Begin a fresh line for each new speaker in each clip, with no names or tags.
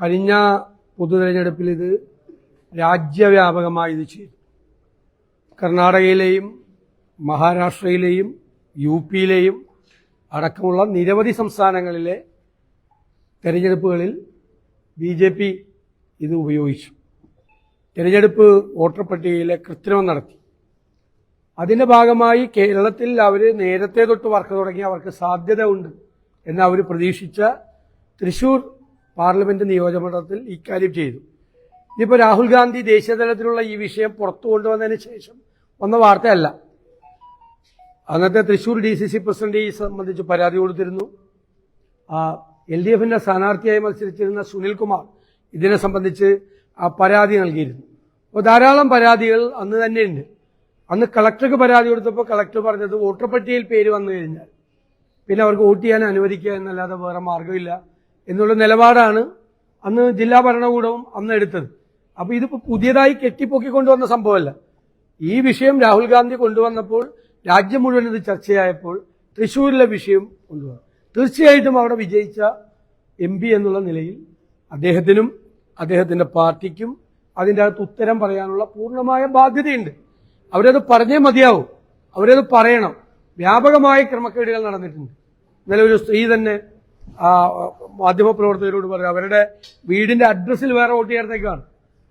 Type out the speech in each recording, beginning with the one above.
കഴിഞ്ഞ പൊതു തെരഞ്ഞെടുപ്പിൽ ഇത് രാജ്യവ്യാപകമായി ഇത് ചെയ്തു. കർണാടകയിലെയും മഹാരാഷ്ട്രയിലെയും യു പിയിലെയും അടക്കമുള്ള നിരവധി സംസ്ഥാനങ്ങളിലെ തെരഞ്ഞെടുപ്പുകളിൽ ബി ജെ പി ഇത് ഉപയോഗിച്ചു. തെരഞ്ഞെടുപ്പ് വോട്ടർ പട്ടികയിലെ കൃത്രിമം നടത്തി. അതിന്റെ ഭാഗമായി കേരളത്തിൽ അവർ നേരത്തെ തൊട്ട് വർക്ക് തുടങ്ങി അവർക്ക് സാധ്യത ഉണ്ട് എന്ന് അവർ പ്രതീക്ഷിച്ച തൃശൂർ പാർലമെന്റ് നിയോജകമണ്ഡലത്തിൽ ഇക്കാര്യം ചെയ്തു. ഇനിയിപ്പോൾ രാഹുൽ ഗാന്ധി ദേശീയ തലത്തിലുള്ള ഈ വിഷയം പുറത്തു കൊണ്ടുവന്നതിന് ശേഷം വന്ന വാർത്തയല്ല. അന്നത്തെ Thrissur D C C president ഈ സംബന്ധിച്ച് പരാതി കൊടുത്തിരുന്നു. എൽ ഡി എഫിന്റെ സ്ഥാനാർത്ഥിയായി മത്സരിച്ചിരുന്ന സുനിൽകുമാർ ഇതിനെ സംബന്ധിച്ച് പരാതി നൽകിയിരുന്നു. അപ്പോൾ ധാരാളം പരാതികൾ അന്ന് തന്നെയുണ്ട്. അന്ന് കളക്ടർക്ക് പരാതി കൊടുത്തപ്പോൾ കളക്ടർ പറഞ്ഞത് വോട്ടർ പട്ടികയിൽ പേര് വന്നു കഴിഞ്ഞാൽ പിന്നെ അവർക്ക് വോട്ട് ചെയ്യാൻ അനുവദിക്കുക എന്നല്ലാതെ വേറെ മാർഗമില്ല എന്നുള്ള നിലപാടാണ് അന്ന് ജില്ലാ ഭരണകൂടവും അന്ന് എടുത്തത്. അപ്പോൾ ഇതിപ്പോ പുതിയതായി കെട്ടിപ്പൊക്കി കൊണ്ടുവന്ന സംഭവമല്ല. ഈ വിഷയം രാഹുൽ ഗാന്ധി കൊണ്ടുവന്നപ്പോൾ രാജ്യം മുഴുവൻ ഇത് ചർച്ചയായപ്പോൾ തൃശ്ശൂരിലെ വിഷയം കൊണ്ടുവന്നു. തീർച്ചയായിട്ടും അവിടെ വിജയിച്ച എം എന്നുള്ള നിലയിൽ അദ്ദേഹത്തിനും അദ്ദേഹത്തിന്റെ പാർട്ടിക്കും അതിന്റെ അകത്ത് ഉത്തരം പറയാനുള്ള പൂർണമായ ബാധ്യതയുണ്ട്. അവരത് പറഞ്ഞേ മതിയാവും. അവരത് പറയണം. വ്യാപകമായ ക്രമക്കേടുകൾ നടന്നിട്ടുണ്ട്. ഇന്നലെ ഒരു സ്ത്രീ തന്നെ മാധ്യമപ്രവർത്തകരോട് പറഞ്ഞു അവരുടെ വീടിന്റെ അഡ്രസ്സിൽ വേറെ വോട്ട് ചേർത്തേക്കാണ്.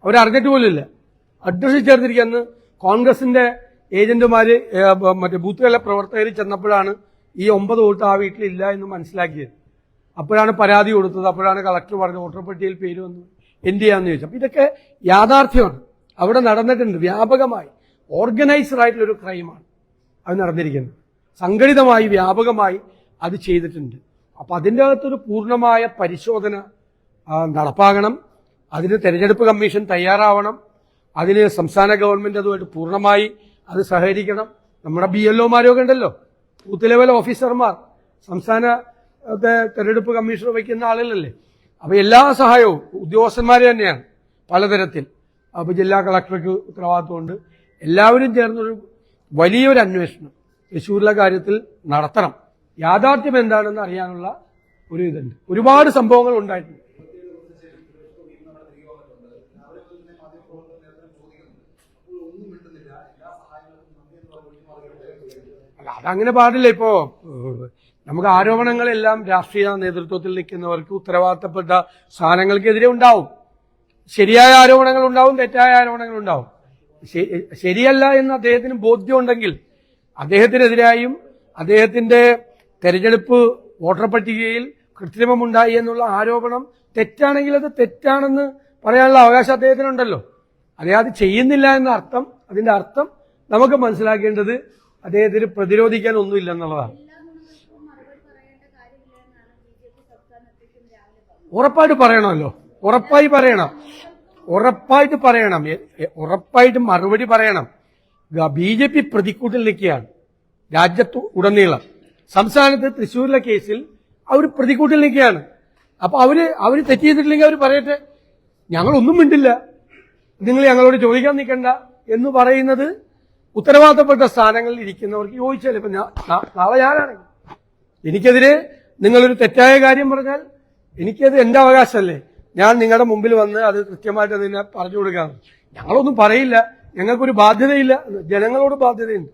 അവരറിഞ്ഞിട്ട് പോലില്ല അഡ്രസ്സിൽ ചേർത്തിരിക്കുന്ന കോൺഗ്രസിന്റെ ഏജന്റുമാര് മറ്റേ ബൂത്ത് മറ്റേ ബൂത്തുകളിലെ പ്രവർത്തകർ ചെന്നപ്പോഴാണ് ഈ ഒമ്പത് വോട്ട് ആ വീട്ടിലില്ല എന്ന് മനസ്സിലാക്കിയത്. അപ്പോഴാണ് പരാതി കൊടുത്തത്. അപ്പോഴാണ് കളക്ടർ പറഞ്ഞത് വോട്ടർ പട്ടികയിൽ പേര് വന്നു എന്ത് ചെയ്യാന്ന് ചോദിച്ചു ഇതൊക്കെ യാഥാർത്ഥ്യമാണ്. അവിടെ നടന്നിട്ടുണ്ട് വ്യാപകമായി. ഓർഗനൈസ്ഡ് ആയിട്ടുള്ള ഒരു ക്രൈമാണ് അത് നടന്നിരിക്കുന്നത്. സംഘടിതമായി വ്യാപകമായി അത് ചെയ്തിട്ടുണ്ട്. അപ്പൊ അതിന്റെ അകത്തൊരു പൂർണമായ പരിശോധന നടപ്പാകണം. അതിന് തെരഞ്ഞെടുപ്പ് കമ്മീഷൻ തയ്യാറാവണം. അതിന് സംസ്ഥാന ഗവൺമെന്റ് അതുമായിട്ട് പൂർണമായി അത് സഹകരിക്കണം. നമ്മുടെ ബി എൽ ഒമാരൊക്കെ ഉണ്ടല്ലോ. ബൂത്ത് ലെവൽ ഓഫീസർമാർ. സംസ്ഥാന തെരഞ്ഞെടുപ്പ് കമ്മീഷണർ വയ്ക്കുന്ന ആളുകളല്ലേ. അപ്പൊ എല്ലാ സഹായവും ഉദ്യോഗസ്ഥന്മാരെ തന്നെയാണ് പലതരത്തിൽ. അപ്പൊ ജില്ലാ കളക്ടർക്ക് ഉത്തരവാദിത്വമുണ്ട്. എല്ലാവരും ചേർന്നൊരു വലിയൊരു അന്വേഷണം തൃശ്ശൂരിലെ കാര്യത്തിൽ നടത്തണം. യാഥാർത്ഥ്യം എന്താണെന്ന് അറിയാനുള്ള ഒരു ഇതുണ്ട്. ഒരുപാട് സംഭവങ്ങൾ ഉണ്ടായിട്ടുണ്ട്. അതങ്ങനെ പാടില്ല. ഇപ്പോ നമുക്ക് ആരോപണങ്ങളെല്ലാം രാഷ്ട്രീയ നേതൃത്വത്തിൽ നിൽക്കുന്നവർക്ക് ഉത്തരവാദിത്തപ്പെട്ട സ്ഥാനങ്ങൾക്കെതിരെ ഉണ്ടാവും. ശരിയായ ആരോപണങ്ങൾ ഉണ്ടാവും തെറ്റായ ആരോപണങ്ങൾ ഉണ്ടാവും. ശരിയല്ല എന്ന് അദ്ദേഹത്തിന് ബോധ്യമുണ്ടെങ്കിൽ അദ്ദേഹത്തിനെതിരായും അദ്ദേഹത്തിന്റെ തെരഞ്ഞെടുപ്പ് വോട്ടർ പട്ടികയിൽ കൃത്രിമമുണ്ടായി എന്നുള്ള ആരോപണം തെറ്റാണെങ്കിൽ അത് തെറ്റാണെന്ന് പറയാനുള്ള അവകാശം അദ്ദേഹത്തിനുണ്ടല്ലോ. അദ്ദേഹം അത് ചെയ്യുന്നില്ല എന്ന അർത്ഥം അതിന്റെ അർത്ഥം നമുക്ക് മനസ്സിലാക്കേണ്ടത് അദ്ദേഹത്തിന് പ്രതിരോധിക്കാൻ ഒന്നുമില്ല എന്നുള്ളതാണ്. ഉറപ്പായിട്ട് പറയണമല്ലോ. ഉറപ്പായി പറയണം. ഉറപ്പായിട്ട് പറയണം. ഉറപ്പായിട്ട് മറുപടി പറയണം. ബി ജെ പി പ്രതിക്കൂട്ടിൽ നിൽക്കുകയാണ്. രാജ്യത്ത് ഉടനീളം. സംസ്ഥാനത്ത് തൃശ്ശൂരിലെ കേസിൽ അവർ പ്രതിക്കൂട്ടിൽ നിൽക്കുകയാണ്. അപ്പൊ അവർ അവർ തെറ്റ് ചെയ്തിട്ടില്ലെങ്കിൽ അവർ പറയട്ടെ. ഞങ്ങളൊന്നും മിണ്ടില്ല. നിങ്ങൾ ഞങ്ങളോട് ചോദിക്കാൻ നിൽക്കണ്ട എന്ന് പറയുന്നത് ഉത്തരവാദിത്തപ്പെട്ട സ്ഥാനങ്ങളിൽ ഇരിക്കുന്നവർക്ക് ചോദിച്ചാൽ ഇപ്പൊ നാളെ ഞാനാണെങ്കിൽ. എനിക്കെതിരെ നിങ്ങളൊരു തെറ്റായ കാര്യം പറഞ്ഞാൽ എനിക്കത് എന്റെ അവകാശമല്ലേ. ഞാൻ നിങ്ങളുടെ മുമ്പിൽ വന്ന് അത് കൃത്യമായിട്ട് അതിനെ പറഞ്ഞു കൊടുക്കാം. ഞങ്ങളൊന്നും പറയില്ല. ഞങ്ങൾക്കൊരു ബാധ്യതയില്ല. ജനങ്ങളോട് ബാധ്യതയുണ്ട്.